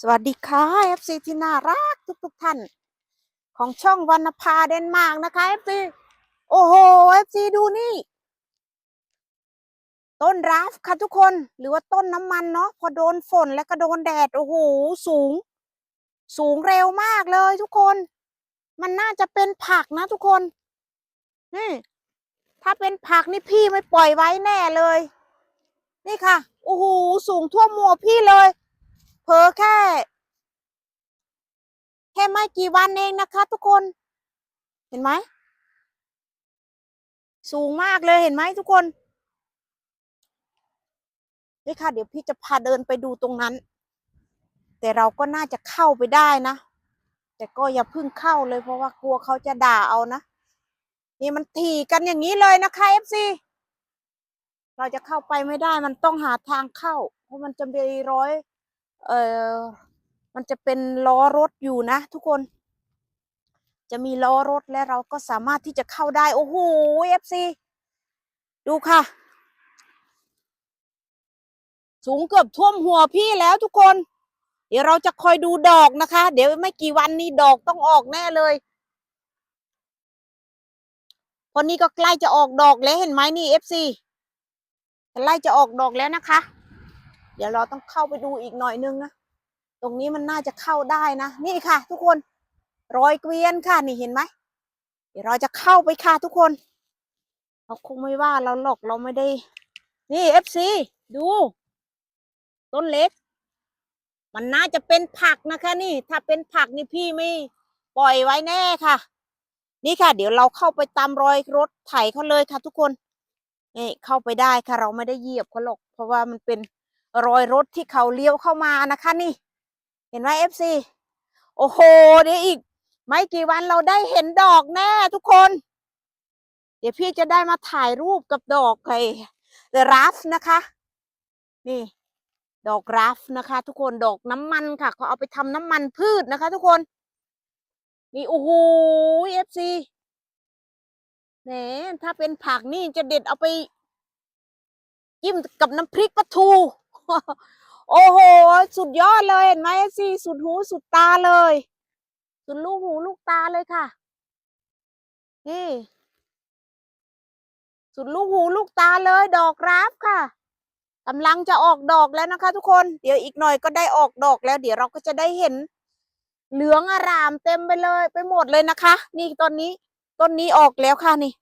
สวัสดีค่ะ FC ที่น่ารักทุกทุกๆท่าน ของช่องวรรณภาเดนมาร์กนะคะ FC โอ้โห FC ดูนี่ ต้นราฟค่ะทุกคนหรือว่าต้นน้ำมันเนาะพอโดนฝนแล้วก็โดนแดด โอ้โห สูง สูงเร็วมากเลยทุกคน มันน่าจะเป็นผักนะทุกคน นี่ ถ้าเป็นผักนี่พี่ไม่ปล่อยไว้แน่เลย นี่ค่ะ โอ้โห สูงทั่วมหัวพี่เลย เพอแค่ แค่ไม่กี่วันเองนะคะ ทุกคน เห็นไหม สูงมากเลยเห็นไหมทุกคนนี่ค่ะ เดี๋ยวพี่จะพาเดินไปดูตรงนั้น แต่เราก็น่าจะเข้าไปได้นะ แต่ก็อย่าเพึ่งเข้าเลยเพราะว่ากลัวเขาจะด่าเอานะ นี่มันถี่กันอย่างนี้เลยนะคะเอฟซีเราจะเข้าไปไม่ได้มันต้องหาทางเข้า เพราะมันจะมีร้อย เออมันจะเป็นล้อรถอยู่นะ ทุกคน จะมีล้อรถและเราก็สามารถที่จะเข้าได้ โอ้โหเอฟซีดูค่ะ สูงเกือบท่วมหัวพี่แล้วทุกคน เดี๋ยวเราจะคอยดูดอกนะคะ เดี๋ยวไม่กี่วันนี้ดอกต้องออกแน่เลยพอนี้ก็ใกล้จะออกดอกแล้วเห็นไหมนี่เอฟซีใกล้จะออกดอกแล้วนะคะ เดี๋ยวเราต้องเข้าไปดูอีกหน่อยนึงนะ ตรงนี้มันน่าจะเข้าได้นะ นี่ค่ะ ทุกคน รอยเกวียนค่ะ นี่เห็นไหม เดี๋ยวเราจะเข้าไปค่ะทุกคนเขาคงไม่ว่าเราหรอกเราไม่ได้ นี่เอฟซีดู ต้นเล็ก มันน่าจะเป็นผักนะคะ นี่ ถ้าเป็นผักนี่พี่ไม่ปล่อยไว้แน่ค่ะ นี่ค่ะ เดี๋ยวเราเข้าไปตามรอยรถไถเขาเลยค่ะ ทุกคนนี่เข้าไปได้ค่ะ เราไม่ได้เหยียบเขาหรอก เพราะว่ามันเป็น รอยรถที่เขาเลี้ยวเข้ามานะคะนี่ เห็นไหมเอฟซีโอ้โหเดี๋ยวอีก ไม่กี่วันเราได้เห็นดอกแน่ทุกคน เดี๋ยวพี่จะได้มาถ่ายรูปกับดอกไอ้รัฟนะคะ นี่ ดอกรัฟนะคะ ทุกคนดอกน้ำมันค่ะเขาเอาไปทำน้ำมันพืชนะคะ ทุกคน นี่โอ้โหเอฟซีแหมถ้าเป็นผักนี่จะเด็ดเอาไป จิ้มกับน้ำพริกปลาทู โอ้โห สุดยอดเลยเห็นไหมสิสุดหูสุดตาเลย สุดลูกหูลูกตาเลยค่ะ นี่ สุดลูกหูลูกตาเลย ดอกราฟค่ะกำลังจะออกดอกแล้วนะคะ ทุกคน เดี๋ยวอีกหน่อยก็ได้ออกดอกแล้ว เดี๋ยวเราก็จะได้เห็น เหลืองอารามเต็มไปเลย ไปหมดเลยนะคะ นี่ต้นนี้ ต้นนี้ออกแล้วค่ะนี่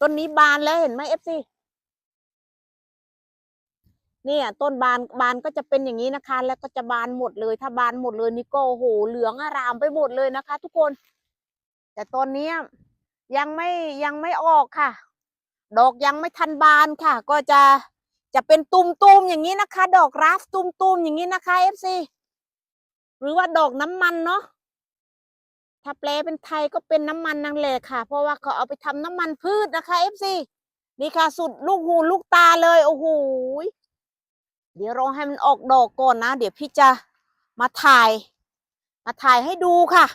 ต้นนี้บานแล้วเห็นไหมเอฟซี เนี่ยต้นบานบานก็จะเป็นอย่างนี้นะคะ แล้วก็จะบานหมดเลย ถ้าบานหมดเลยนี่ก็โอ้โหเหลืองอารามไปหมดเลยนะคะ ทุกคน แต่ตอนนี้ยังไม่ยังไม่ออกค่ะ ดอกยังไม่ทันบานค่ะ ก็จะจะเป็นตุ่มๆอย่างนี้นะคะ ดอกราฟตุ่มๆอย่างนี้นะคะเอฟซีหรือว่าดอกน้ำมันเนาะถ้าแปลเป็นไทยก็เป็นน้ำมันนั่นแหละค่ะ เพราะว่าเขาเอาไปทำน้ำมันพืชนะคะเอฟซีนี่ค่ะ สุดลูกหูลูกตาเลยโอ้โห เดี๋ยวรอให้มันออกดอกก่อนนะ เดี๋ยวพี่จะมาถ่าย มาถ่ายให้ดูค่ะ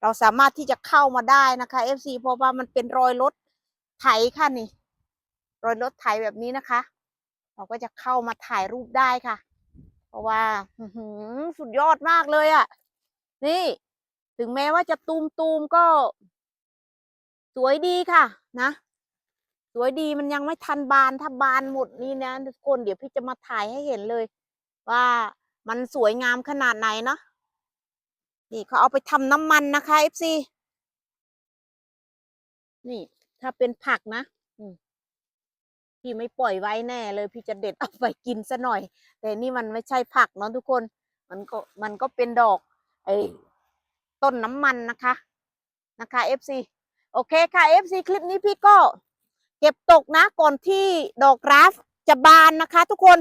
เราสามารถที่จะเข้ามาได้นะคะ FC เพราะว่ามันเป็นรอยรถไถค่ะนี่รอยรถไถแบบนี้นะคะ เราก็จะเข้ามาถ่ายรูปได้ค่ะ เพราะว่าสุดยอดมากเลยอะ่ะ นี่ ถึงแม้ว่าจะตูมตูมๆก็ สวยดีค่ะ นะ สวยดีมันยังไม่ทันบานถ้าบานหมดนี่นะทุกคนเดี๋ยวพี่จะมาถ่ายให้เห็นเลย ว่ามันสวยงามขนาดไหนเนาะนี่เขาเอาไปทำน้ำมันนะคะ FC นี่ ถ้าเป็นผักนะอืพี่ไม่ปล่อยไว้แน่เลย พี่จะเด็ดเอาไปกินซะหน่อย แต่นี่มันไม่ใช่ผักเนาะทุกคน มันก็มันก็เป็นดอกไอ้ต้นน้ำมันนะคะ นะคะ FC โอเคค่ะ FC คลิปนี้พี่ก็ เก็บตกนะก่อนที่ดอกราฟจะบานนะคะ ทุกคน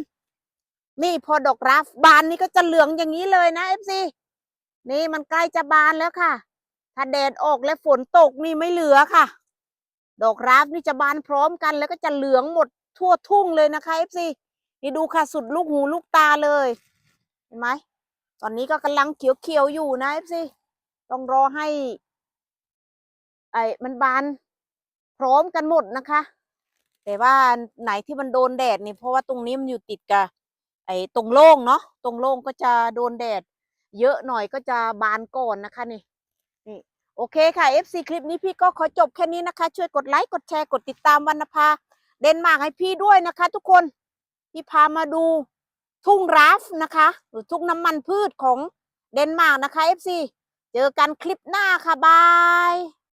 นี่พอดอกราฟบานนี่ก็จะเหลืองอย่างนี้เลยนะเอฟซีนี่มันใกล้จะบานแล้วค่ะ ถ้าแดดออกและฝนตกนี่ไม่เหลือค่ะ ดอกราฟนี่จะบานพร้อมกันแล้วก็จะเหลืองหมดทั่วทุ่งเลยนะคะเอฟซีนี่ดูค่ะสุดลูกหูลูกตาเลย เห็นไหมตอนนี้ก็กำลังเขียวๆอยู่นะเอฟซีต้องรอให้ ไอ้มันบาน พร้อมกันหมดนะคะ แต่ว่าไหนที่มันโดนแดดนี่เพราะว่าตรงนี้มันอยู่ติดกับไอ้ตรงโล่งเนาะตรงโล่งก็จะโดนแดด เยอะหน่อยก็จะบานก่อนนะคะนี่นี่โอเคค่ะ FC คลิปนี้พี่ก็ขอจบแค่นี้นะคะ ช่วยกดไลค์กดแชร์กดติดตามวรรณภาเดนมาร์กให้พี่ด้วยนะคะ ทุกคนพี่พามาดูทุ่งราฟนะคะ หรือทุ่งน้ำมันพืชของเดนมาร์กนะคะ FC เจอกันคลิปหน้าค่ะบาย